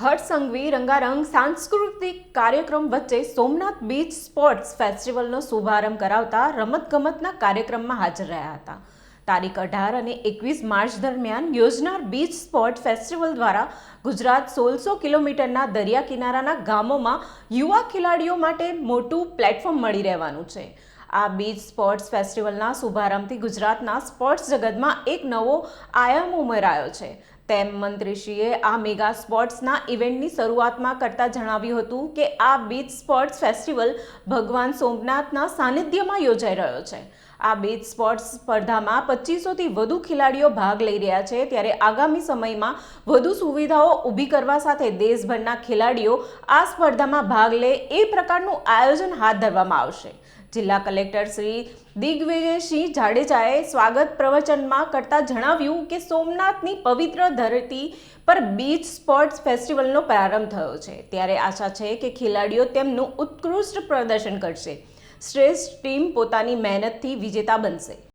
હર્ષસંઘવી રંગારંગ સાંસ્કૃતિક કાર્યક્રમ વચ્ચે સોમનાથ બીચ સ્પોર્ટ્સ ફેસ્ટિવલનો શુભારંભ કરાવતા રમતગમતના કાર્યક્રમમાં હાજર રહ્યા હતા. તારીખ અઢાર અને એકવીસ માર્ચ દરમિયાન યોજનાર બીચ સ્પોર્ટ ફેસ્ટિવલ દ્વારા ગુજરાત સોળસો કિલોમીટરના દરિયા કિનારાના ગામોમાં યુવા ખેલાડીઓ માટે મોટું પ્લેટફોર્મ મળી રહેવાનું છે. આ બીચ સ્પોર્ટ્સ ફેસ્ટિવલના શુભારંભથી ગુજરાતના સ્પોર્ટ્સ જગતમાં એક નવો આયામ ઉમેરાયો છે. તેમ મંત્રીશ્રીએ આ મેગા સ્પોર્ટ્સના ઇવેન્ટની શરૂઆતમાં કરતા જણાવ્યું હતું કે આ બીચ સ્પોર્ટ્સ ફેસ્ટિવલ ભગવાન સોમનાથના સાનિધ્યમાં યોજાઈ રહ્યો છે. આ બીચ સ્પોર્ટ્સ સ્પર્ધામાં પચીસોથી વધુ ખેલાડીઓ ભાગ લઈ રહ્યા છે. ત્યારે આગામી સમયમાં વધુ સુવિધાઓ ઊભી કરવા સાથે દેશભરના ખેલાડીઓ આ સ્પર્ધામાં ભાગ લે એ પ્રકારનું આયોજન હાથ ધરવામાં આવશે. જિલ્લા કલેક્ટર શ્રી દિગ્વિજયસિંહ જાડેજાએ સ્વાગત પ્રવચનમાં કરતા જણાવ્યું કે સોમનાથની પવિત્ર ધરતી પર બીચ સ્પોર્ટ્સ ફેસ્ટિવલનો પ્રારંભ થયો છે. ત્યારે આશા છે કે ખેલાડીઓ તેમનું ઉત્કૃષ્ટ પ્રદર્શન કરશે. શ્રેષ્ઠ ટીમ પોતાની મહેનતથી વિજેતા બનશે.